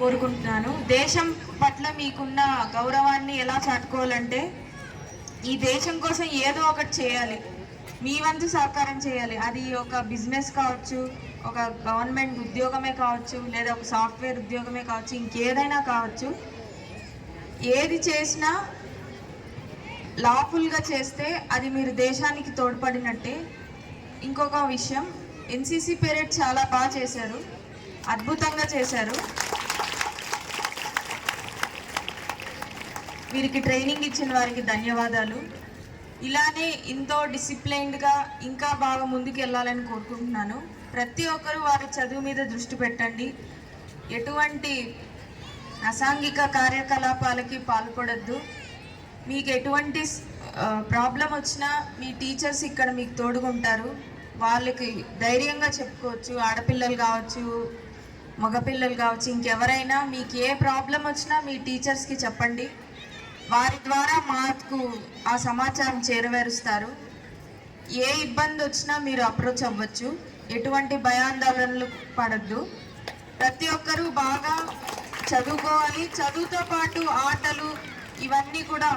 కోరుకుంటున్నాను. దేశం పట్ల మీకున్న గౌరవాన్ని ఎలా చాటుకోవాలంటే ఈ దేశం కోసం ఏదో ఒకటి చేయాలి. మీ వంతు సహకారం చేయాలి. అది ఒక బిజినెస్ కావచ్చు ఒక గవర్నమెంట్ ఉద్యోగమే కావచ్చు లేదా ఒక సాఫ్ట్వేర్ ఉద్యోగమే కావచ్చు ఇంకేదైనా కావచ్చు. ఏది చేసినా లాఫుల్గా చేస్తే అది మీరు దేశానికి తోడ్పడినట్టే. ఇంకొక విషయం ఎన్సీసీ పీరియడ్ చాలా బాగా చేశారు. అద్భుతంగా చేశారు. వీరికి ట్రైనింగ్ ఇచ్చిన వారికి ధన్యవాదాలు. ఇలానే ఎంతో డిసిప్లైన్డ్గా ఇంకా బాగా ముందుకు వెళ్ళాలని కోరుకుంటున్నాను. ప్రతి ఒక్కరూ వారి చదువు మీద దృష్టి పెట్టండి. ఎటువంటి అసాంఘిక కార్యకలాపాలకి పాల్పడద్దు. మీకు ఎటువంటి ప్రాబ్లం వచ్చినా మీ టీచర్స్ ఇక్కడ మీకు తోడుగుంటారు. వాళ్ళకి ధైర్యంగా చెప్పుకోవచ్చు. ఆడపిల్లలు కావచ్చు మగపిల్లలు కావచ్చు ఇంకెవరైనా మీకు ఏ ప్రాబ్లం వచ్చినా మీ టీచర్స్కి చెప్పండి. వారి ద్వారా మాకు ఆ సమాచారం చేరవేరుస్తారు. ఏ ఇబ్బంది వచ్చినా మీరు అప్రోచ్ అవ్వచ్చు. ఎటువంటి భయాందోళనలు పడద్దు. ప్రతి ఒక్కరూ బాగా చదువుకోవాలి. చదువుతో పాటు ఆటలు ఇవన్నీ కూడా